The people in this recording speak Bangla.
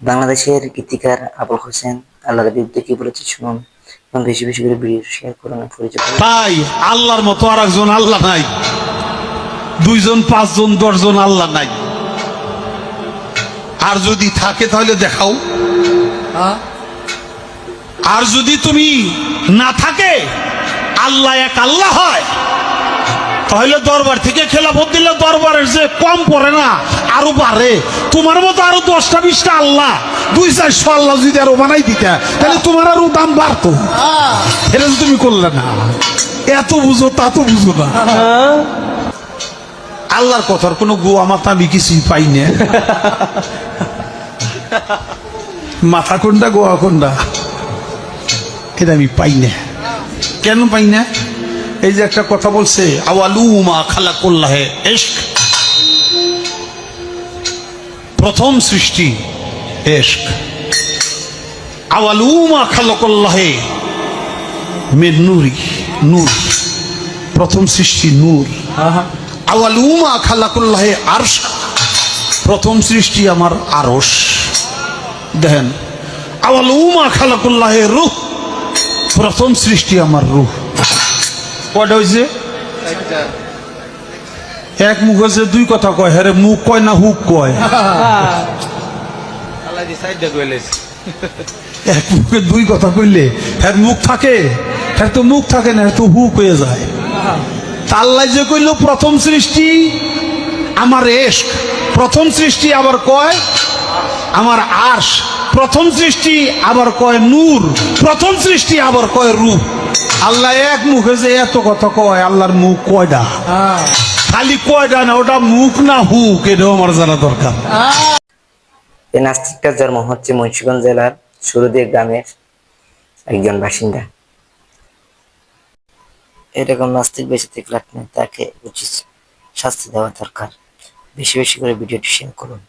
বাংলাদেশের গীতিকার আবুল হোসেন আল্লাহর বিরুদ্ধে কি বলেছে শুনুন এবং বেশি বেশি করে ভিডিও শেয়ার করুন পরিচয়। তাই আল্লাহর মতো আর একজন আল্লাহ নাই। দুইজন, পাঁচজন, দশজন আল্লাহ নাই। আর যদি থাকে তাহলে দেখাও। আর যদি তুমি না থাকে, আল্লাহ এক আল্লাহ হয়। তাহলে দরবার থেকে খেলাফত দিলে দরবারের যে কম পড়ে না, আরও বাড়ে। তোমার মতো আরও দশটা, বিশটা আল্লাহ, দুই চারশো আল্লাহ যদি আরও বানাই দিতে, তাহলে তোমার আরও দাম বাড়তো। এটা তুমি করলে না, এত বুঝো, তা তো বুঝো না। আল্লাহর কথার কোনো গোয়া মাথা আমি কিছুই পাই না। মাথা কোনটা, গোয়া কোনটা? এটা আমি পাই না। কেন পাই না? এই যে একটা কথা বলছে আওয়ালুমা খালা করল্লাহে এশক। প্রথম সৃষ্টি এশক। আওয়ালুমা খালা করল্লাহে মে নুরি নূর। প্রথম সৃষ্টি নূর। আওয়ালুমা খালাকুল্লাহে আরশ। প্রথম সৃষ্টি আমার আরশ। দেখেন আওয়ালুমা খালাকুল্লাহে রুহ। প্রথম সৃষ্টি আমার রুহ। কয়টা হয়েছে এক মুখ হয়েছে দুই কথা কয়। হ্যাঁ মুখ কয় না হুক কয়? আল্লাহ এক মুখে দুই কথা কইলে হ্যাঁ মুখ থাকে? হ্যাঁ তো মুখ থাকে না তো হুক হয়ে যায়। তাল্লাই যে কইল প্রথম সৃষ্টি আমার এশক। প্রথম সৃষ্টি আবার কয় আমার আশ প্রথম সৃষ্টি আবার কয় নূর। প্রথম সৃষ্টি আবার কয় রূপ। আল্লাহ এক মুখে যে এত কথা কয় আল্লাহর মুখ কয়টা খালি কয়টা না ওটা মুখ না হুক এটাও আমার জানা দরকার। এই নাস্তিকটার জন্ম হচ্ছে মুন্সিগঞ্জ জেলার সুরদিয়া গ্রামের একজন বাসিন্দা। এরকম নাস্তিক বেশি থাকলে আপনি তাকে উচিত শাস্তি দেওয়া দরকার। বেশি বেশি করে ভিডিওটি শেয়ার করুন।